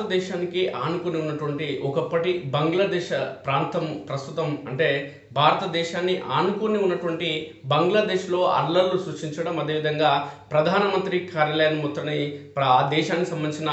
భారతదేశానికి ఆనుకుని ఉన్నటువంటి ఒకప్పటి బంగ్లాదేశ్ ప్రాంతం ప్రస్తుతం అంటే భారతదేశాన్ని ఆనుకుని ఉన్నటువంటి బంగ్లాదేశ్లో అల్లర్లు సృష్టించడం అదేవిధంగా ప్రధానమంత్రి కార్యాలయం ముట్టని ఆ దేశానికి సంబంధించిన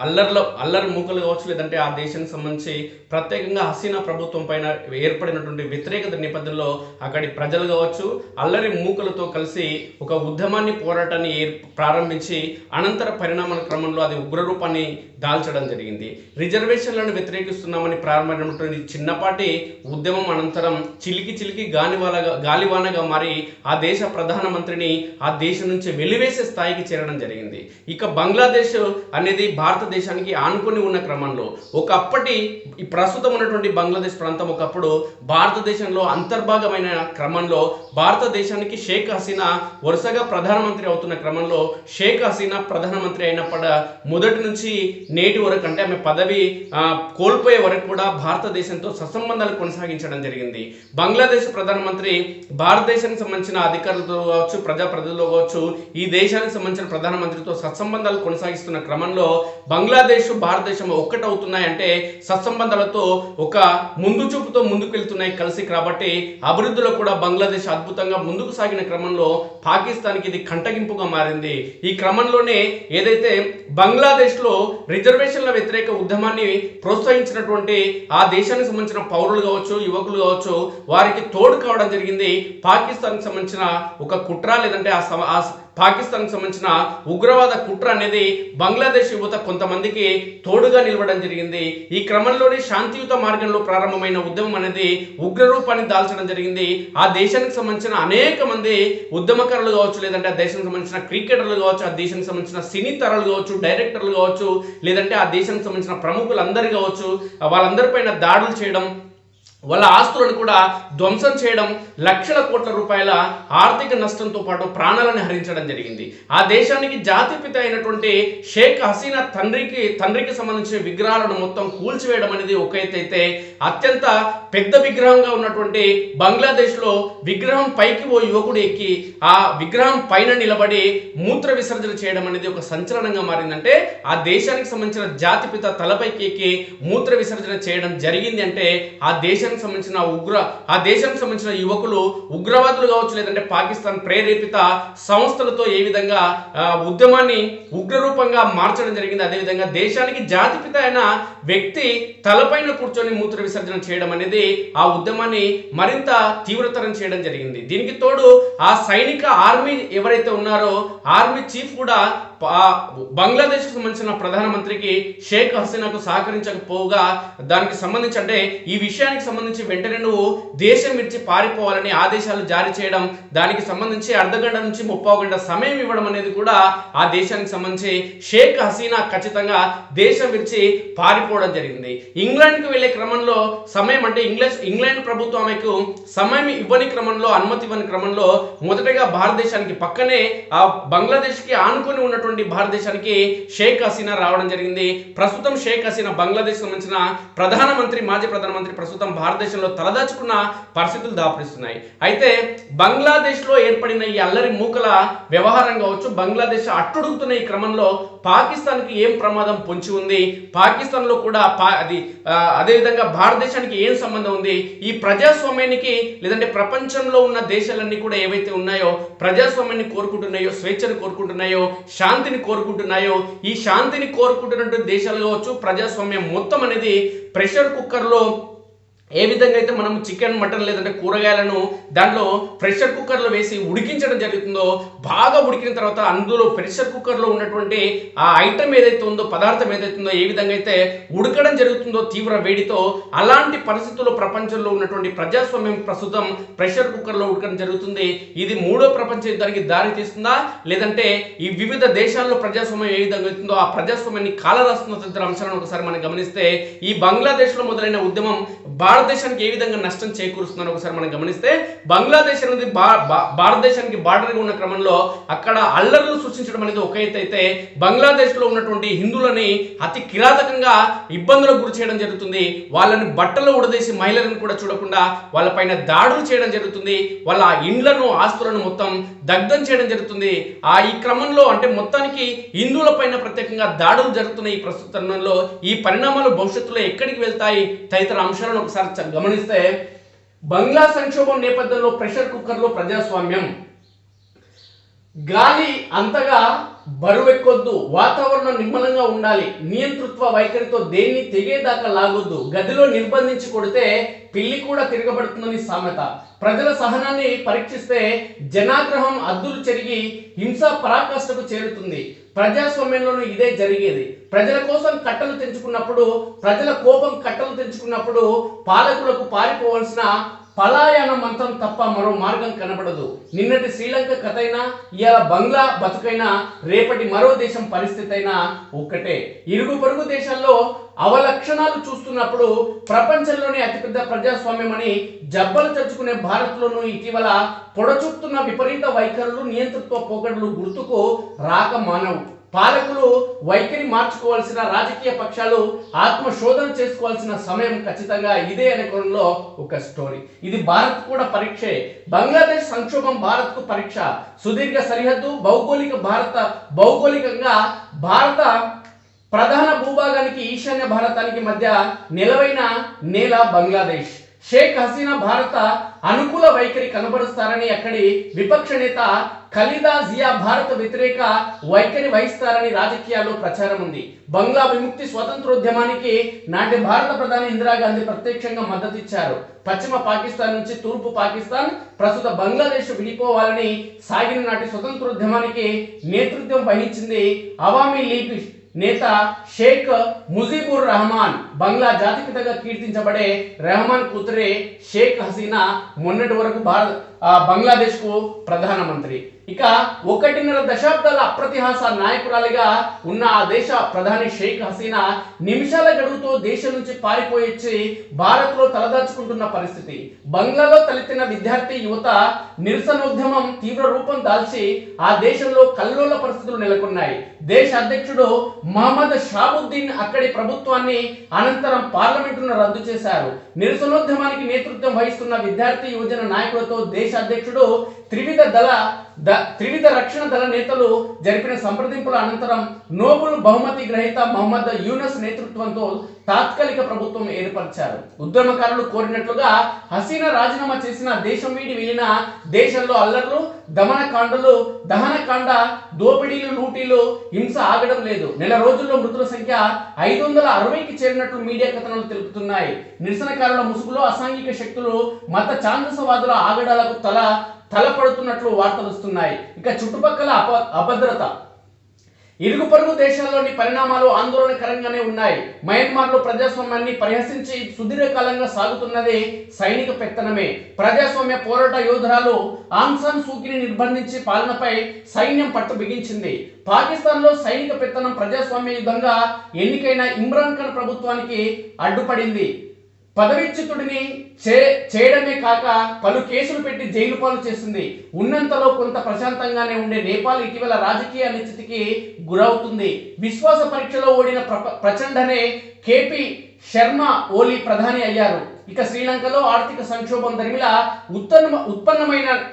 అల్లర్ల అల్లరి మూకలు కావచ్చు లేదంటే ఆ దేశానికి సంబంధించి ప్రత్యేకంగా హసీనా ప్రభుత్వం పైన ఏర్పడినటువంటి వ్యతిరేకత నేపథ్యంలో అక్కడి ప్రజలు కావచ్చు అల్లరి మూకలతో కలిసి ఒక ఉద్యమాన్ని పోరాటాన్ని ఏర్ ప్రారంభించి అనంతర పరిణామాల క్రమంలో అది ఉగ్రరూపాన్ని దాల్చడం జరిగింది. రిజర్వేషన్లను వ్యతిరేకిస్తున్నామని ప్రారంభమైనటువంటి చిన్నపాటి ఉద్యమం అనంతరం చిలికి చిలికి గాలివానగా గాలివానగా మారి ఆ దేశ ప్రధానమంత్రిని ఆ దేశం నుంచి వెలివేసే స్థాయికి చేరడం జరిగింది. ఇక బంగ్లాదేశ్ అనేది భారతదేశానికి ఆనుకొని ఉన్న క్రమంలో. ఒకప్పటి ఈ ప్రస్తుతం ఉన్నటువంటి బంగ్లాదేశ్ ప్రాంతం ఒకప్పుడు భారతదేశంలో అంతర్భాగమైన క్రమంలో భారతదేశానికి షేక్ హసీనా వరుసగా ప్రధానమంత్రి అవుతున్న క్రమంలో షేక్ హసీనా ప్రధానమంత్రి అయినప్పటి మొదటి నుంచి నేటి వరకు అంటే ఆమె పదవి కోల్పోయే వరకు కూడా భారతదేశంతో సత్సంబంధాలు కొనసాగించడం జరిగింది. బంగ్లాదేశ్ ప్రధానమంత్రి భారతదేశానికి సంబంధించిన అధికారులతో కావచ్చు ప్రజాప్రతినిధులు కావచ్చు ఈ దేశానికి సంబంధించిన ప్రధానమంత్రితో సత్సంబంధాలు కొనసాగిస్తున్న క్రమంలో బంగ్లాదేశ్ భారతదేశం ఒక్కటవుతున్నాయంటే సత్సంబంధాలతో ఒక ముందు చూపుతో ముందుకు వెళ్తున్నాయి కలిసి. కాబట్టి అభివృద్ధిలో కూడా బంగ్లాదేశ్ అద్భుతంగా ముందుకు సాగిన క్రమంలో పాకిస్తాన్కి ఇది కంటగింపుగా మారింది. ఈ క్రమంలోనే ఏదైతే బంగ్లాదేశ్లో రిజర్వేషన్ల వ్యతిరేక ఉద్యమాన్ని ప్రోత్సహించినటువంటి ఆ దేశానికి సంబంధించిన పౌరులు కావచ్చు యువకులు కావచ్చు వారికి తోడు కావడం జరిగింది. పాకిస్తాన్కి సంబంధించిన ఒక కుట్ర లేదంటే ఆ సమ- పాకిస్తాన్కి సంబంధించిన ఉగ్రవాద కుట్ర అనేది బంగ్లాదేశ్ యువత కొంతమందికి తోడుగా నిలవడం జరిగింది. ఈ క్రమంలోనే శాంతియుత మార్గంలో ప్రారంభమైన ఉద్యమం అనేది ఉగ్రరూపాన్ని దాల్చడం జరిగింది. ఆ దేశానికి సంబంధించిన అనేక మంది ఉద్యమకారులు కావచ్చు లేదంటే ఆ దేశానికి సంబంధించిన క్రికెటర్లు కావచ్చు ఆ దేశానికి సంబంధించిన సినీ తరలు కావచ్చు డైరెక్టర్లు కావచ్చు లేదంటే ఆ దేశానికి సంబంధించిన ప్రముఖులందరూ కావచ్చు వాళ్ళందరిపైన దాడులు చేయడం వాళ్ళ ఆస్తులను కూడా ధ్వంసం చేయడం లక్షల కోట్ల రూపాయల ఆర్థిక నష్టంతో పాటు ప్రాణాలను హరించడం జరిగింది. ఆ దేశానికి జాతిపిత అయినటువంటి షేక్ హసీనా తండ్రికి తండ్రికి సంబంధించిన విగ్రహాలను మొత్తం కూల్చివేయడం అనేది ఒక అయితే అత్యంత పెద్ద విగ్రహంగా ఉన్నటువంటి బంగ్లాదేశ్లో విగ్రహం పైకి ఓ యువకుడు ఎక్కి ఆ విగ్రహం పైన నిలబడి మూత్ర విసర్జన చేయడం అనేది ఒక సంచలనంగా మారిందంటే ఆ దేశానికి సంబంధించిన జాతిపిత తలపైకి ఎక్కి మూత్ర విసర్జన చేయడం జరిగింది అంటే ఆ దేశానికి సంబంధించిన ఉగ్ర ఆ దేశానికి సంబంధించిన యువకులు ఉగ్రవాదులు కావచ్చు లేదంటే పాకిస్తాన్ ప్రేరేపిత సంస్థలతో ఏ విధంగా ఉద్యమాన్ని ఉగ్రరూపంగా మార్చడం జరిగింది అదేవిధంగా దేశానికి జాతిపిత అయిన వ్యక్తి తలపైన కూర్చొని మూత్ర విసర్జన చేయడం అనేది ఆ ఉద్యమాన్ని మరింత తీవ్రతరం చేయడం జరిగింది. దీనికి తోడు ఆ సైనిక ఆర్మీ ఎవరైతే ఉన్నారో ఆర్మీ చీఫ్ కూడా ఆ బంగ్లాదేశ్కి సంబంధించిన ప్రధానమంత్రికి షేక్ హసీనాకు సహకరించకపోగా దానికి సంబంధించి అంటే ఈ విషయానికి సంబంధించి వెంటనే నువ్వు దేశం విడిచి పారిపోవాలని ఆదేశాలు జారీ చేయడం దానికి సంబంధించి అర్ధగంట నుంచి ముప్పై గంట సమయం ఇవ్వడం అనేది కూడా ఆ దేశానికి సంబంధించి షేక్ హసీనా ఖచ్చితంగా దేశం విడిచి పారిపోవడం జరిగింది. ఇంగ్లాండ్కి వెళ్ళే క్రమంలో సమయం అంటే ఇంగ్లీష్ ఇంగ్లాండ్ ప్రభుత్వం ఆమెకు సమయం ఇవ్వని క్రమంలో అనుమతి ఇవ్వని క్రమంలో మొదటగా భారతదేశానికి పక్కనే ఆ బంగ్లాదేశ్కి ఆనుకొని ఉన్నటువంటి భారతదేశానికి షేక్ హసీనా రావడం జరిగింది. ప్రస్తుతం షేక్ హసీనా బంగ్లాదేశ్ సంబంధించిన ప్రధానమంత్రి మాజీ ప్రధానమంత్రి ప్రస్తుతం భారతదేశంలో తలదాచుకున్న పరిస్థితులు దాపరిస్తున్నాయి. అయితే బంగ్లాదేశ్లో ఏర్పడిన ఈ అల్లరి మూకల వ్యవహారం కావచ్చు బంగ్లాదేశ్ అట్టుడుగుతున్న ఈ క్రమంలో పాకిస్తాన్కి ఏం ప్రమాదం పొంచి ఉంది? పాకిస్తాన్లో కూడా పా అది అదేవిధంగా భారతదేశానికి ఏం సంబంధం ఉంది? ఈ ప్రజాస్వామ్యానికి లేదంటే ప్రపంచంలో ఉన్న దేశాలన్నీ కూడా ఏవైతే ఉన్నాయో ప్రజాస్వామ్యాన్ని కోరుకుంటున్నాయో స్వేచ్ఛను కోరుకుంటున్నాయో శాంతిని కోరుకుంటున్నాయో ఈ శాంతిని కోరుకుంటున్నటువంటి దేశాలు కావచ్చు ప్రజాస్వామ్యం మొత్తం అనేది ప్రెషర్ కుక్కర్లో ఏ విధంగా అయితే మనం చికెన్ మటన్ లేదంటే కూరగాయలను దాంట్లో ప్రెషర్ కుక్కర్లో వేసి ఉడికించడం జరుగుతుందో బాగా ఉడికిన తర్వాత అందులో ప్రెషర్ కుక్కర్లో ఉన్నటువంటి ఆ ఐటమ్ ఏదైతే ఉందో పదార్థం ఏదైతే ఉందో ఏ విధంగా అయితే ఉడకడం జరుగుతుందో తీవ్ర వేడితో అలాంటి పరిస్థితుల్లో ప్రపంచంలో ఉన్నటువంటి ప్రజాస్వామ్యం ప్రస్తుతం ప్రెషర్ కుక్కర్లో ఉడకడం జరుగుతుంది. ఇది మూడో ప్రపంచ యుద్ధానికి దారి తీస్తుందా? లేదంటే ఈ వివిధ దేశాల్లో ప్రజాస్వామ్యం ఏ విధంగా అవుతుందో ఆ ప్రజాస్వామ్యాన్ని కాలరాస్తున్న తదితర అంశాలను ఒకసారి మనం గమనిస్తే ఈ బంగ్లాదేశ్లో మొదలైన ఉద్యమం భారత భారతదేశానికి ఏ విధంగా నష్టం చేకూరుస్తుందని ఒకసారి మనం గమనిస్తే బంగ్లాదేశ్ అనేది భా- భా- భారతదేశానికి బార్డర్గా ఉన్న క్రమంలో అక్కడ అల్లర్లు సృష్టించడం అనేది ఒక అయితే బంగ్లాదేశ్లో ఉన్నటువంటి హిందువులని అతి కిరాతకంగా ఇబ్బందులకు గురి చేయడం జరుగుతుంది. వాళ్ళని బట్టలు ఉడదీసి మహిళలను కూడా చూడకుండా వాళ్ళపైన దాడులు చేయడం జరుగుతుంది. వాళ్ళ ఇండ్లను ఆస్తులను మొత్తం దగ్ధం చేయడం జరుగుతుంది. ఆ ఈ క్రమంలో అంటే మొత్తానికి హిందువుల పైన ప్రత్యేకంగా దాడులు జరుగుతున్న ఈ ప్రస్తుత తరుణంలో ఈ పరిణామాలు భవిష్యత్తులో ఎక్కడికి వెళ్తాయి? తదితర అంశాలను ఒకసారి గమనిస్తే బంగ్లా సంక్షోభం నేపథ్యంలో ప్రెషర్ కుక్కర్లో ప్రజాస్వామ్యం. గాలి అంతగా బరువెక్కొద్దు వాతావరణం నిమ్మలంగా ఉండాలి నియంతృత్వ వైఖరితో దేన్ని తెగేదాకా లాగొద్దు గదిలో నిర్బంధించి కొడితే పిల్లి కూడా తిరగబడుతుందని సామెత. ప్రజల సహనాన్ని పరీక్షిస్తే జనాగ్రహం అద్దులు చెరిగి హింస పరాకాష్ఠకు చేరుతుంది. ప్రజాస్వామ్యంలోనూ ఇదే జరిగేది. ప్రజల కోసం కట్టలు తెంచుకున్నప్పుడు ప్రజల కోపం కట్టలు తెంచుకున్నప్పుడు పాలకులకు పారిపోవలసిన పలాయన మంత్రం తప్ప మరో మార్గం కనబడదు. నిన్నటి శ్రీలంక కథ అయినా ఇవాళ బంగ్లా బతుకైనా రేపటి మరో దేశం పరిస్థితి అయినా ఒక్కటే. ఇరుగు పొరుగు దేశాల్లో అవలక్షణాలు చూస్తున్నప్పుడు ప్రపంచంలోనే అతిపెద్ద ప్రజాస్వామ్యమని జబ్బలు తెచ్చుకునే భారత్లోనూ ఇటీవల పొడచుస్తున్న విపరీత వైఖరులు నియంతృత్వ పోకడలు గుర్తుకు రాక మానవు. పాలకులు వైఖరి మార్చుకోవాల్సిన రాజకీయ పక్షాలు ఆత్మశోధన చేసుకోవాల్సిన సమయం ఖచ్చితంగా ఇదే అనే కోణంలో ఒక స్టోరీ. ఇది భారత్ కూడా పరీక్షే. బంగ్లాదేశ్ సంక్షోభం భారత్కు పరీక్ష. సుదీర్ఘ సరిహద్దు భౌగోళిక భారత భౌగోళికంగా భారత ప్రధాన భూభాగానికి ఈశాన్య భారతానికి మధ్య నిలవైన నేల బంగ్లాదేశ్. షేక్ హసీనా భారత అనుకూల వైఖరి కనబరుస్తారని అక్కడి విపక్ష నేత ఖలీదా జియా భారత వ్యతిరేక వైఖరి వహిస్తారని రాజకీయాల్లో ప్రచారం ఉంది. బంగ్లా విముక్తి స్వతంత్రోద్యమానికి నాటి భారత ప్రధాని ఇందిరాగాంధీ ప్రత్యక్షంగా మద్దతు ఇచ్చారు పశ్చిమ పాకిస్తాన్ నుంచి తూర్పు పాకిస్తాన్ ప్రస్తుత బంగ్లాదేశ్ విడిపోవాలని సాగిన నాటి స్వతంత్రోద్యమానికి నేతృత్వం వహించింది అవామీ లీగ్ నేత షేక్ ముజీబుర్ రహమాన్ బంగ్లా జాతిపితగా కీర్తించబడే రెహమాన్ కూతురే షేక్ హసీనా మొన్నటి వరకు భారత్ బంగ్లాదేశ్కు ప్రధానమంత్రి. ఇక ఒకటిన్నర దశాబ్దాల అప్రతిహాస నాయకురాలిగా ఉన్న ఆ దేశ ప్రధాని షేక్ హసీనా నిమిషాల గడువుతో దేశం నుంచి పారిపోయొచ్చి భారత్లో తలదాచుకుంటున్న పరిస్థితి. బంగ్లాలో తలెత్తిన విద్యార్థి యువత నిరసనోద్యమం తీవ్ర రూపం దాల్చి ఆ దేశంలో కల్లోల పరిస్థితులు నెలకొన్నాయి. దేశ అధ్యక్షుడు మహమ్మద్ షాబుద్దీన్ అక్కడి ప్రభుత్వాన్ని అనంతరం పార్లమెంటును రద్దు చేశారు. నిరసనోద్యమానికి నేతృత్వం వహిస్తున్న విద్యార్థి యువజన నాయకులతో దేశ అధ్యక్షుడు త్రివిధ దళ ద త్రివిధ రక్షణ దళ నేతలు జరిపిన సంప్రదింపుల అనంతరం నోబుల్ బహుమతి గ్రహీత మహమ్మద్ యూనస్ నేతృత్వంతో తాత్కాలిక ప్రభుత్వం ఏర్పరిచారు. ఉద్యమకారులు కోరినట్లుగా హసీనా రాజీనామా చేసిన దేశం వీడి వెళ్ళిన దేశంలో అల్లర్లు దమనకాండలు దహనకాండ దోపిడీలు లూటీలు హింస ఆగడం లేదు. నెల రోజుల్లో మృతుల సంఖ్య ఐదు వందల అరవైకి చేరినట్లు మీడియా కథనాలు తెలుపుతున్నాయి. నిరసనకారుల ముసుగులో అసాంఘిక శక్తులు మత చాందసవాదుల ఆగడాలకు తల తలపడుతున్నట్లు వార్తలు వస్తున్నాయి. ఇక చుట్టుపక్కల అప అభద్రత. ఇరుగు పొరుగు దేశాల్లోని పరిణామాలు ఆందోళనకరంగానే ఉన్నాయి. మయన్మార్లో ప్రజాస్వామ్యాన్ని పరిహసించి సుదీర్ఘకాలంగా సాగుతున్నది సైనిక పెత్తనమే. ప్రజాస్వామ్య పోరాట యోధురాలు ఆంగ్ సూకిని నిర్బంధించి పాలనపై సైన్యం పట్టు బిగించింది. పాకిస్తాన్లో సైనిక పెత్తనం ప్రజాస్వామ్య యుద్ధంగా ఎన్నికైన ఇమ్రాన్ ఖాన్ ప్రభుత్వానికి అడ్డుపడింది. పదవిచ్యుతుడిని చే చేయడమే కాక పలు కేసులు పెట్టి జైలు పాలు చేసింది ఉన్నంతలో కొంత ప్రశాంతంగానే ఉండే నేపాల్ ఇటీవల రాజకీయ అనిశ్చితికి గురవుతుంది. విశ్వాస పరీక్షలో ఓడిన ప్ర- ప్రచండనే కేపీ శర్మ ఓలీ ప్రధాని అయ్యారు. ఇక శ్రీలంకలో ఆర్థిక సంక్షోభం దరిమిలా ఉత్తమ ఉత్పన్నమైన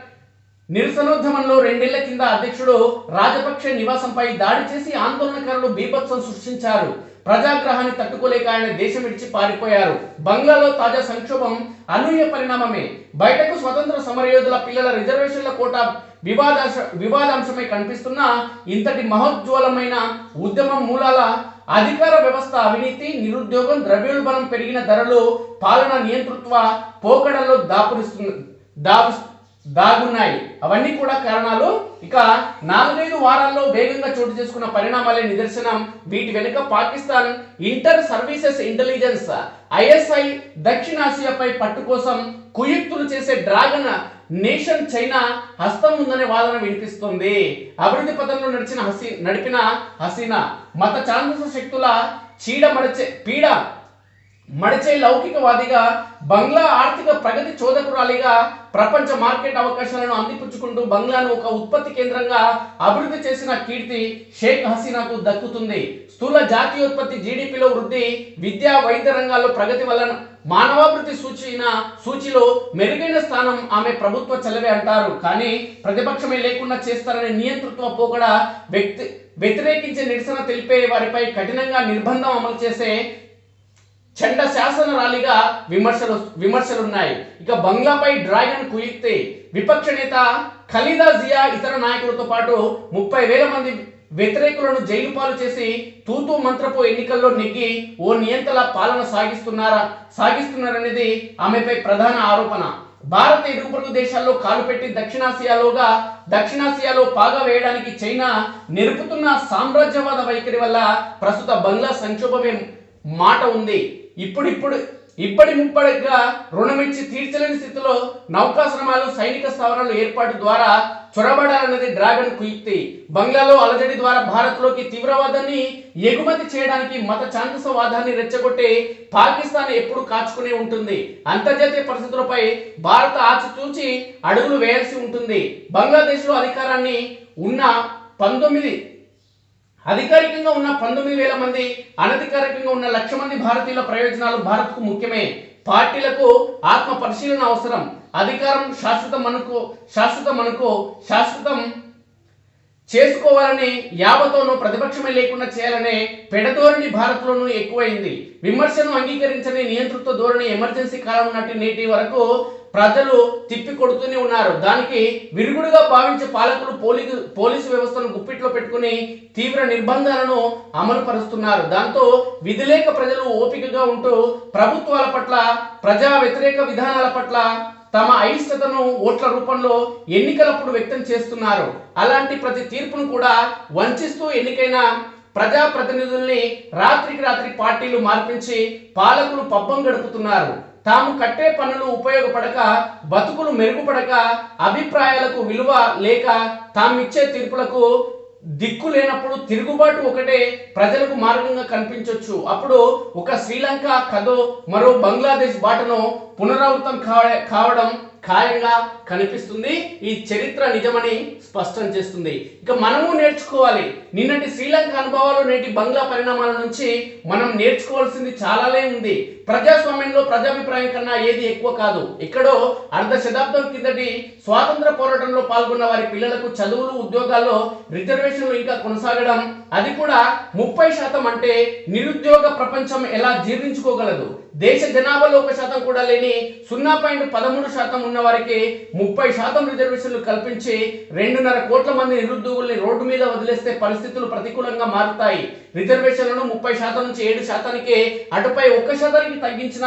నిరసనోద్యమంలో రెండేళ్ళ కింద అధ్యక్షుడు రాజపక్షే నివాసంపై దాడి చేసి ఆందోళనకారులు బీభత్సం సృష్టించారు. ప్రజాగ్రహాన్ని తట్టుకోలేక ఆయన దేశం విడిచి పారిపోయారు. బంగ్లాలో తాజా సంక్షోభం అనూహ్య పరిణామమే. బయటకు స్వతంత్ర సమరయోధుల పిల్లల రిజర్వేషన్ల కోట వివాదాంశ వివాదాంశమై కనిపిస్తున్న ఇంతటి మహోజ్వలమైన ఉద్యమం మూలాల అధికార వ్యవస్థ అవినీతి నిరుద్యోగం ద్రవ్యోల్బణం పెరిగిన ధరలు పాలన నియంతృత్వ పోకడల్లో దాపురిస్తున్న దాపు దాగున్నాయి. అవన్నీ కూడా కారణాలు ఇక నాలుగైదు వారాల్లో వేగంగా చోటు చేసుకున్న పరిణామాలే నిదర్శనం. వీటి వెనుక Pakistan Inter Services Intelligence ISI దక్షిణాసియాపై పట్టు కోసం కుయుక్తులు చేసే డ్రాగన్ నేషన్ చైనా హస్తం ఉందనే వాదన వినిపిస్తుంది. అభివృద్ధి పథంలో నడిచిన హసీ నడిపిన హసీనా మత ఛాందస శక్తుల చీడ మరచే పీడ మడిచే లౌకికవాదిగా బంగ్లా ఆర్థిక ప్రగతి చోదకురాలిగా ప్రపంచ మార్కెట్ అవకాశాలను అందిపుచ్చుకుంటూ బంగ్లాను ఒక ఉత్పత్తి కేంద్రంగా అభివృద్ధి చేసిన కీర్తి షేక్ హసీనాకు దక్కుతుంది. స్థూల జాతీయోత్పత్తి జీడిపిలో వృద్ధి విద్యా వైద్య రంగాల్లో ప్రగతి వలన మానవాభివృద్ధి సూచిన సూచిలో మెరుగైన స్థానం ఆమె ప్రభుత్వ చలవే అంటారు. కానీ ప్రతిపక్షమే లేకుండా చేస్తారనే నియంతృత్వ పోకడ వ్యక్తి వ్యతిరేకించే నిరసన తెలిపే వారిపై కఠినంగా నిర్బంధం అమలు చేసే చండ శాసన ర్యాలీగా విమర్శలు విమర్శలున్నాయి. ఇక బంగ్లాపై డ్రాగన్ కుయితే విపక్ష నేత ఖలీదా జియా ఇతర నాయకులతో పాటు ముప్పై వేల మంది వ్యతిరేకులను జైలు పాలు చేసి తూతూ మంత్రపు ఎన్నికల్లో నెగ్గి ఓ నియంతల పాలన సాగిస్తున్నారా సాగిస్తున్నారనేది ఆమెపై ప్రధాన ఆరోపణ. భారత ఇరుగు దేశాల్లో కాలు పెట్టి దక్షిణాసియాలోగా దక్షిణాసియాలో పాగా వేయడానికి చైనా నిరుపుతున్న సామ్రాజ్యవాద వైఖరి వల్ల ప్రస్తుత బంగ్లా సంక్షోభమే మాట ఉంది. ఇప్పుడిప్పుడు ఇప్పటి ముప్పటిగా రుణమిచ్చి తీర్చలేని స్థితిలో నౌకాశ్రమాలు సైనిక స్థావరాలు ఏర్పాటు ద్వారా చొరబడాలన్నది డ్రాగన్ కుయుక్తి. బంగ్లాలో అలజడి ద్వారా భారత్లోకి తీవ్రవాదాన్ని ఎగుమతి చేయడానికి మత ఛాందసవాదాన్ని రెచ్చగొట్టే పాకిస్తాన్ ఎప్పుడు కాచుకునే ఉంటుంది. అంతర్జాతీయ పరిస్థితులపై భారత ఆచితూచి అడుగులు వేయాల్సి ఉంటుంది. బంగ్లాదేశ్లో అధికారాన్ని ఉన్న పంతొమ్మిది అధికారికంగా ఉన్న పంతొమ్మిది వేల మంది అనధికారికంగా ఉన్న లక్ష మంది భారతీయుల ప్రయోజనాలు భారత్కు ముఖ్యమే. పార్టీలకు ఆత్మ పరిశీలన అవసరం. అధికారం శాశ్వతం మనకు శాశ్వతం మనకు శాశ్వతం చేసుకోవాలని యావతోనూ ప్రతిపక్షమే లేకుండా చేయాలనే పెడధోరణి భారత్లోనూ ఎక్కువైంది. విమర్శను అంగీకరించని నియంతృత్వ ధోరణి ఎమర్జెన్సీ కాలం నాటి నేటి వరకు ప్రజలు తిప్పి కొడుతూనే ఉన్నారు. దానికి విరుగుడుగా భావించే పాలకులు పోలీసు పోలీసు వ్యవస్థను గుప్పిట్లో పెట్టుకుని తీవ్ర నిర్బంధాలను అమలు పరుస్తున్నారు దాంతో విధిలేక ప్రజలు ఓపికగా ఉంటూ ప్రభుత్వాల పట్ల ప్రజా వ్యతిరేక విధానాల పట్ల తమ అయిష్టతను ఓట్ల రూపంలో ఎన్నికలప్పుడు వ్యక్తం చేస్తున్నారు. అలాంటి ప్రతి తీర్పును కూడా వంచిస్తూ ఎన్నికైన ప్రజా ప్రతినిధుల్ని రాత్రికి రాత్రి పార్టీలు మార్పించి పాలకులు పబ్బం గడుపుతున్నారు. తాము కట్టే పనులు ఉపయోగపడక బతుకులు మెరుగుపడక అభిప్రాయాలకు విలువ లేక తామిచ్చే తీర్పులకు దిక్కు లేనప్పుడు తిరుగుబాటు ఒకటే ప్రజలకు మార్గంగా కనిపించవచ్చు అప్పుడు ఒక శ్రీలంక కథో మరో బంగ్లాదేశ్ బాటను పునరావృతం కావడం ఖాయంగా కనిపిస్తుంది. ఈ చరిత్ర నిజమని స్పష్టం చేస్తుంది. ఇక మనము నేర్చుకోవాలి. నిన్నటి శ్రీలంక అనుభవాలు నేటి బంగ్లా పరిణామాల నుంచి మనం నేర్చుకోవాల్సింది చాలానే ఉంది. ప్రజాస్వామ్యంలో ప్రజాభిప్రాయం కన్నా ఏది ఎక్కువ కాదు. ఎక్కడో అర్ధ శతాబ్దం కిందటి స్వాతంత్ర పోరాటంలో పాల్గొన్న వారి పిల్లలకు చదువులు ఉద్యోగాల్లో రిజర్వేషన్లు ఇంకా కొనసాగడం అది కూడా ముప్పై శాతం అంటే నిరుద్యోగ ప్రపంచం ఎలా జీర్ణించుకోగలదు? దేశ జనాభాలో ఒక శాతం కూడా లేని సున్నా పాయింట్ పదమూడు శాతం ఉన్న వారికి ముప్పై శాతం రిజర్వేషన్లు కల్పించి రెండున్నర కోట్ల మంది నిరుద్యోగుల్ని రోడ్డు మీద వదిలేస్తే పరిస్థితులు ప్రతికూలంగా మారుతాయి. రిజర్వేషన్లను ముప్పై శాతం నుంచి ఏడు శాతానికి అటుపై ఒక్క శాతానికి తగ్గించిన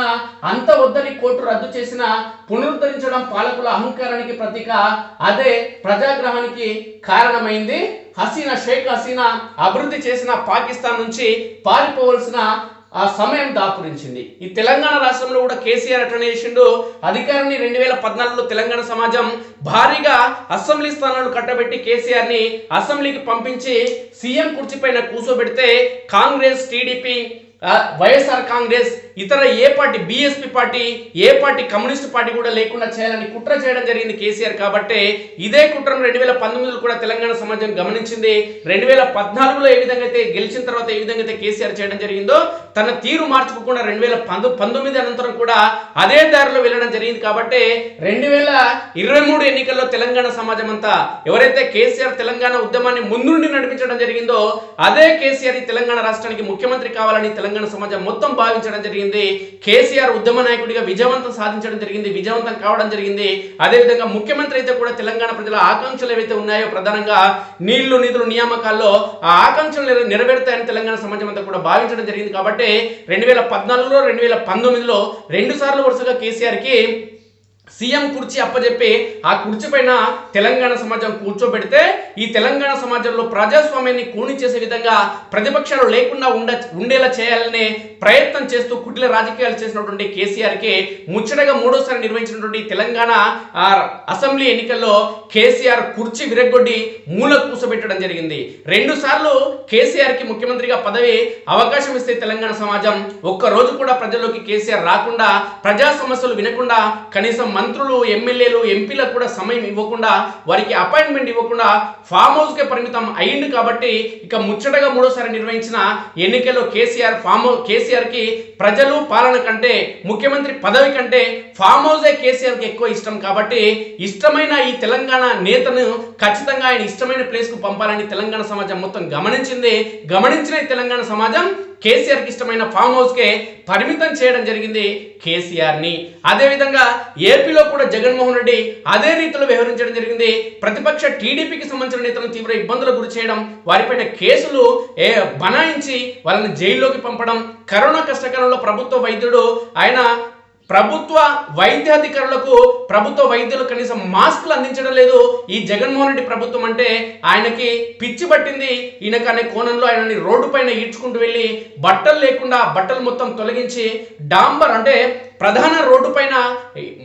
అంత వద్దని కోర్టు రద్దు చేసిన పునరుద్ధరించడం పాలకుల అహంకారానికి ప్రతీక. అదే ప్రజాగ్రహానికి కారణమైంది. హసీనా షేక్ హసీనా అభివృద్ధి చేసిన పాకిస్తాన్ నుంచి పారిపోవలసిన ఆ సమయం దాపురించింది. ఈ తెలంగాణ రాష్ట్రంలో కూడా కేసీఆర్ అటెండ్ చేసిండు. అధికారాన్ని రెండు వేల పద్నాలుగులో తెలంగాణ సమాజం భారీగా అసెంబ్లీ స్థానాలు కట్టబెట్టి కేసీఆర్ని అసెంబ్లీకి పంపించి సీఎం కుర్చీపైన కూర్చోబెడితే కాంగ్రెస్ టీడీపీ వైఎస్ఆర్ కాంగ్రెస్ ఇతర ఏ పార్టీ బీఎస్పీ పార్టీ ఏ పార్టీ కమ్యూనిస్ట్ పార్టీ కూడా లేకుండా చేయాలని కుట్ర చేయడం జరిగింది కేసీఆర్ కాబట్టి ఇదే కుట్రను రెండు వేల పంతొమ్మిదిలో కూడా తెలంగాణ సమాజం గమనించింది. రెండు వేల పద్నాలుగులో ఏ విధంగా అయితే గెలిచిన తర్వాత ఏ విధంగా అయితే కేసీఆర్ చేయడం జరిగిందో తన తీరు మార్చుకోకుండా రెండు వేల పంతొమ్మిది అనంతరం కూడా అదే దారిలో వెళ్ళడం జరిగింది కాబట్టి రెండు వేల ఇరవై మూడు ఎన్నికల్లో తెలంగాణ సమాజం అంతా ఎవరైతే కేసీఆర్ తెలంగాణ ఉద్యమాన్ని ముందుండి నడిపించడం జరిగిందో అదే కేసీఆర్ తెలంగాణ రాష్ట్రానికి ముఖ్యమంత్రి కావాలని తెలంగాణ సమాజం మొత్తం భావించడం జరిగింది. కేసీఆర్ ఉద్యమ నాయకుడిగా విజయవంతం సాధించడం జరిగింది విజయవంతం కావడం జరిగింది. అదేవిధంగా ముఖ్యమంత్రి అయితే కూడా తెలంగాణ ప్రజల ఆకాంక్షలు ఏవైతే ఉన్నాయో ప్రధానంగా నీళ్ళు నిధులు నియామకాల్లో ఆ ఆకాంక్షలు నెరవేరుతాయని తెలంగాణ సమాజం అంతా కూడా భావించడం జరిగింది. కాబట్టి రెండు వేల పద్నాలుగులో రెండు వేల పంతొమ్మిదిలో రెండు సార్లు వరుసగా కేసీఆర్కి సీఎం కుర్చీ అప్పజెప్పి ఆ కుర్చీ పైన తెలంగాణ సమాజం కూర్చోబెడితే ఈ తెలంగాణ సమాజంలో ప్రజాస్వామ్యాన్ని కూని చేసే విధంగా ప్రతిపక్షాలు లేకుండా ఉండ ఉండేలా చేయాలనే ప్రయత్నం చేస్తూ కుటిల రాజకీయాలు చేసినటువంటి కేసీఆర్కి ముచ్చటగా మూడోసారి నిర్వహించినటువంటి తెలంగాణ అసెంబ్లీ ఎన్నికల్లో కేసీఆర్ కుర్చీ విరగ్గొడ్డి మూల కూసబెట్టడం జరిగింది. రెండు సార్లు కేసీఆర్కి ముఖ్యమంత్రిగా పదవి అవకాశం ఇస్తే తెలంగాణ సమాజం ఒక్క రోజు కూడా ప్రజల్లోకి కేసీఆర్ రాకుండా ప్రజా సమస్యలు వినకుండా కనీసం మంత్రులు ఎమ్మెల్యేలు ఎంపీలకు కూడా సమయం ఇవ్వకుండా వారికి అపాయింట్మెంట్ ఇవ్వకుండా ఫామ్ హౌస్కే పరిమితం అయింది కాబట్టి ఇక ముచ్చటగా మూడోసారి నిర్వహించిన ఎన్నికల్లో కేసీఆర్ ఫామ్ కేసీఆర్కి ప్రజలు పాలన కంటే ముఖ్యమంత్రి పదవి కంటే ఫామ్ హౌసే కేసీఆర్కి ఎక్కువ ఇష్టం కాబట్టి ఇష్టమైన ఈ తెలంగాణ నేతను ఖచ్చితంగా ఆయన ఇష్టమైన ప్లేస్కు పంపాలని తెలంగాణ సమాజం మొత్తం గమనించింది. గమనించిన తెలంగాణ సమాజం కేసీఆర్కి ఇష్టమైన ఫామ్ హౌస్ కే పరిమితం చేయడం జరిగింది కేసీఆర్ని ఏపీలో కూడా జగన్మోహన్ రెడ్డి అదే రీతిలో వ్యవహరించడం జరిగింది. ప్రతిపక్ష టీడీపీకి సంబంధించిన నేతలను తీవ్ర ఇబ్బందులకు గురి చేయడం వారిపైన కేసులు ఏ బనాయించి వాళ్ళని జైల్లోకి పంపడం కరోనా కష్టకాలంలో ప్రభుత్వ వైద్యుడు ఆయన ప్రభుత్వ వైద్యాధికారులకు ప్రభుత్వ వైద్యులు కనీసం మాస్కులు అందించడం లేదు. ఈ జగన్మోహన్ రెడ్డి ప్రభుత్వం అంటే ఆయనకి పిచ్చి పట్టింది. ఈయనకు అనే కోణంలో ఆయనని రోడ్డు పైన ఈడ్చుకుంటూ వెళ్ళి బట్టలు లేకుండా బట్టలు మొత్తం తొలగించి డాంబర్ అంటే ప్రధాన రోడ్డు పైన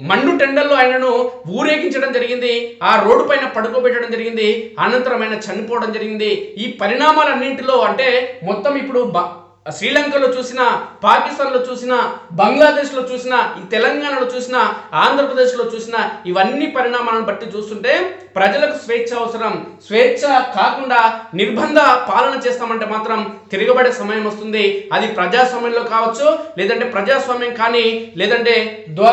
మండు టెండల్లో ఆయనను ఊరేగించడం జరిగింది. ఆ రోడ్డు పైన పడుకోబెట్టడం జరిగింది. అనంతరం ఆయన చనిపోవడం జరిగింది. ఈ పరిణామాలన్నింటిలో అంటే మొత్తం ఇప్పుడు బ- శ్రీలంకలో చూసినా పాకిస్తాన్లో చూసినా బంగ్లాదేశ్లో చూసినా ఈ తెలంగాణలో చూసినా ఆంధ్రప్రదేశ్లో చూసినా ఇవన్నీ పరిణామాలను బట్టి చూస్తుంటే ప్రజలకు స్వేచ్ఛ అవసరం. స్వేచ్ఛ కాకుండా నిర్బంధ పాలన చేస్తామంటే మాత్రం తిరగబడే సమయం వస్తుంది. అది ప్రజాస్వామ్యంలో కావచ్చు లేదంటే ప్రజాస్వామ్యం కానీ లేదంటే ద్వా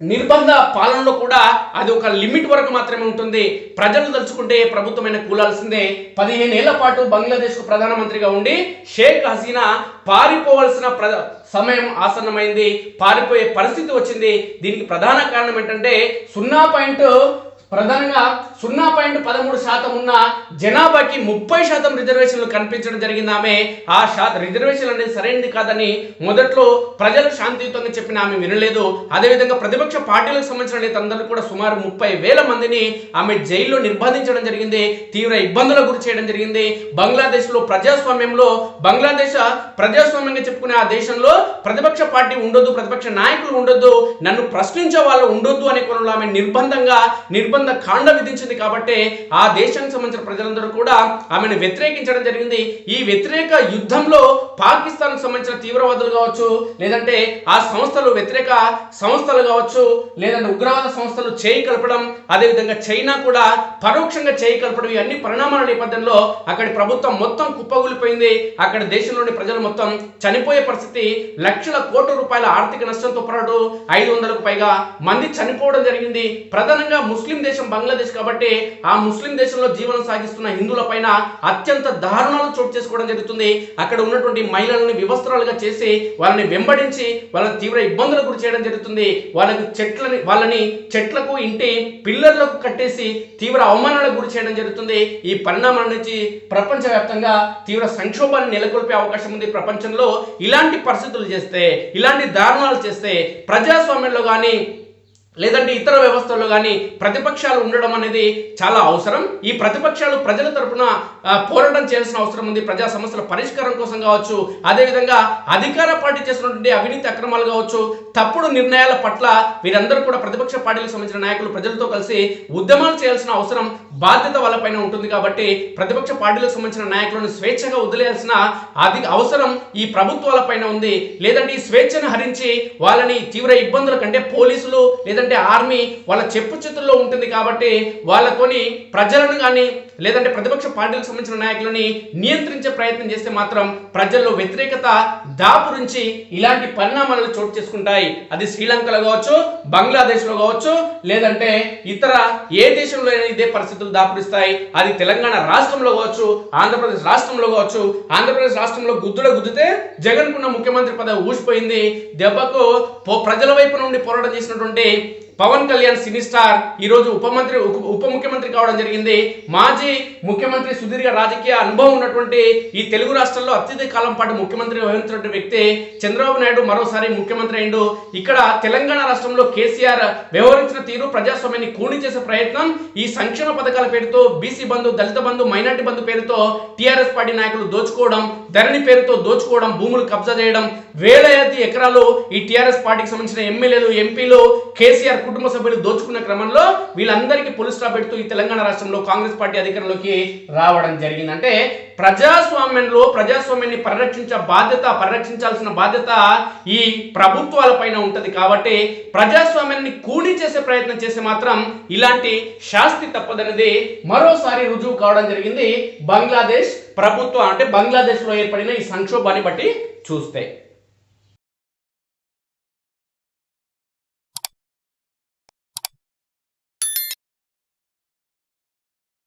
నిర్బంధ పాలనలో కూడా అది ఒక లిమిట్ వరకు మాత్రమే ఉంటుంది. ప్రజలు తలుచుకుంటే ప్రభుత్వమైన కూలాల్సిందే. పదిహేను ఏళ్ళ పాటు బంగ్లాదేశ్కు ప్రధానమంత్రిగా ఉండి షేక్ హసీనా పారిపోవలసిన ప్ర సమయం ఆసన్నమైంది. పారిపోయే పరిస్థితి వచ్చింది. దీనికి ప్రధాన కారణం ఏంటంటే సున్నా పాయింట్ ప్రధానంగా సున్నా పాయింట్ పదమూడు శాతం ఉన్న జనాభాకి ముప్పై శాతం రిజర్వేషన్లు కనిపించడం జరిగింది. ఆమె ఆ శాత రిజర్వేషన్ అనేది సరైనది కాదని మొదట్లో ప్రజలు శాంతియుతంగా చెప్పిన ఆమె వినలేదు. అదేవిధంగా ప్రతిపక్ష పార్టీలకు సంబంధించిన నేతలందరూ కూడా సుమారు ముప్పై వేల మందిని ఆమె జైల్లో నిర్బంధించడం జరిగింది. తీవ్ర ఇబ్బందులకు గురి చేయడం జరిగింది. బంగ్లాదేశ్లో ప్రజాస్వామ్యంలో బంగ్లాదేశ్ ప్రజాస్వామ్యంగా చెప్పుకునే ఆ దేశంలో ప్రతిపక్ష పార్టీ ఉండొద్దు ప్రతిపక్ష నాయకులు ఉండొద్దు నన్ను ప్రశ్నించే వాళ్ళు ఉండొద్దు అనే కోణంలో ఆమె నిర్బంధంగా నిర్బంధ కాండ విధించింది కాబట్టి ఆ దేశానికి సంబంధించిన ప్రజలందరూ కూడా ఆమెను వ్యతిరేకించడం జరిగింది. ఈ వ్యతిరేక యుద్ధంలో పాకిస్తాన్ సంబంధించిన తీవ్రవాదులు కావచ్చు లేదంటే ఆ సంస్థలు వ్యతిరేక సంస్థలు కావచ్చు లేదంటే ఉగ్రవాద సంస్థలు చేయి కలపడం అదేవిధంగా చైనా కూడా పరోక్షంగా చేయి కలపడం ఇవన్నీ అన్ని పరిణామాల నేపథ్యంలో అక్కడి ప్రభుత్వం మొత్తం కుప్పగూలిపోయింది అక్కడ దేశంలోని ప్రజలు మొత్తం చనిపోయే పరిస్థితి లక్షల కోట్ల రూపాయల ఆర్థిక నష్టంతో పాటు ఐదు వందలకు పైగా మంది చనిపోవడం జరిగింది. ప్రధానంగా ముస్లిం దేశం బంగ్లాదేశ్ కాబట్టి ఆ ముస్లిం దేశంలో జీవనం సాగిస్తున్న హిందువుల పైన అత్యంత దారుణాలు చోటు చేసుకోవడం జరుగుతుంది. అక్కడ ఉన్నటువంటి మహిళలను వివస్త్రాలుగా చేసి వాళ్ళని వెంబడించి వాళ్ళ తీవ్ర ఇబ్బందులకు గురి చేయడం జరుగుతుంది. వాళ్ళకి చెట్లని వాళ్ళని చెట్లకు ఇంటి పిల్లర్లకు కట్టేసి తీవ్ర అవమానాలకు గురి చేయడం జరుగుతుంది. ఈ పరిణామాల నుంచి ప్రపంచవ్యాప్తంగా తీవ్ర సంక్షోభాన్ని నెలకొల్పే అవకాశం ఉంది ప్రపంచంలో. ఇలాంటి పరిస్థితులు చేస్తే ఇలాంటి దారుణాలు చేస్తే ప్రజాస్వామ్యంలో కానీ లేదంటే ఇతర వ్యవస్థల్లో కానీ ప్రతిపక్షాలు ఉండడం అనేది చాలా అవసరం. ఈ ప్రతిపక్షాలు ప్రజల తరపున పోరాటం చేయాల్సిన అవసరం ఉంది. ప్రజా సమస్యల పరిష్కారం కోసం కావచ్చు అదేవిధంగా అధికార పార్టీ చేసినటువంటి అవినీతి అక్రమాలు కావచ్చు తప్పుడు నిర్ణయాల పట్ల వీరందరూ కూడా ప్రతిపక్ష పార్టీలకు సంబంధించిన నాయకులు ప్రజలతో కలిసి ఉద్యమాలు చేయాల్సిన అవసరం బాధ్యత వాళ్ళపైన ఉంటుంది కాబట్టి ప్రతిపక్ష పార్టీలకు సంబంధించిన నాయకులను స్వేచ్ఛగా వదిలేయాల్సిన అది అవసరం ఈ ప్రభుత్వాల పైన ఉంది. లేదంటే ఈ స్వేచ్ఛను హరించి వాళ్ళని తీవ్ర ఇబ్బందుల కంటే పోలీసులు లేదంటే ఆర్మీ వాళ్ళ చెప్పు చేతుల్లో ఉంటుంది కాబట్టి వాళ్ళతోని ప్రజలను కానీ లేదంటే ప్రతిపక్ష పార్టీలకు సంబంధించిన నాయకులని నియంత్రించే ప్రయత్నం చేస్తే మాత్రం ప్రజల్లో వ్యతిరేకత దాపురించి ఇలాంటి పరిణామాలు చోటు చేసుకుంటాయి. అది శ్రీలంకలో కావచ్చు బంగ్లాదేశ్లో కావచ్చు లేదంటే ఇతర ఏ దేశంలో అయినా ఇదే పరిస్థితులు దాపురిస్తాయి. అది తెలంగాణ రాష్ట్రంలో కావచ్చు ఆంధ్రప్రదేశ్ రాష్ట్రంలో కావచ్చు. ఆంధ్రప్రదేశ్ రాష్ట్రంలో గుద్దుడ గుద్దితే జగన్కున్న ముఖ్యమంత్రి పదవి ఊసిపోయింది. దెబ్బకు పో- ప్రజల వైపు నుండి పోరాటం చేసినటువంటి పవన్ కళ్యాణ్ సినీ స్టార్ ఈ రోజు ఉప మంత్రి ఉప- ఉప ముఖ్యమంత్రి కావడం జరిగింది. మాజీ ముఖ్యమంత్రి సుదీర్ఘ రాజకీయ అనుభవం ఉన్నటువంటి ఈ తెలుగు రాష్ట్రాల్లో అత్యధిక కాలం పాటు ముఖ్యమంత్రి వహించినటువంటి వ్యక్తి చంద్రబాబు నాయుడు మరోసారి ముఖ్యమంత్రి అయిండు. ఇక్కడ తెలంగాణ రాష్ట్రంలో కేసీఆర్ వ్యవహరించిన తీరు ప్రజాస్వామ్యాన్ని కూని చేసే ప్రయత్నం ఈ సంక్షేమ పథకాల పేరుతో బీసీ బంధు దళిత బంధు మైనార్టీ బంధు పేరుతో టీఆర్ఎస్ పార్టీ నాయకులు దోచుకోవడం ధరణి పేరుతో దోచుకోవడం భూములు కబ్జా చేయడం వేల ఎకరాలు ఈ టీఆర్ఎస్ పార్టీకి సంబంధించిన ఎమ్మెల్యేలు ఎంపీలు కేసీఆర్ కుటుంబ సభ్యులు దోచుకున్న క్రమంలో వీళ్ళందరికీ పులి స్టాప్ పెడుతూ ఈ తెలంగాణ రాష్ట్రంలో కాంగ్రెస్ పార్టీ అధికారంలోకి రావడం జరిగింది. అంటే ప్రజాస్వామ్యంలో ప్రజాస్వామ్యాన్ని పరిరక్షించే బాధ్యత పరిరక్షించాల్సిన బాధ్యత ఈ ప్రభుత్వాల పైన కాబట్టి ప్రజాస్వామ్యాన్ని కూని చేసే ప్రయత్నం చేసి మాత్రం ఇలాంటి శాస్తి తప్పదనేది మరోసారి రుజువు కావడం జరిగింది. బంగ్లాదేశ్ ప్రభుత్వం అంటే బంగ్లాదేశ్లో ఏర్పడిన ఈ సంక్షోభాన్ని బట్టి చూస్తే.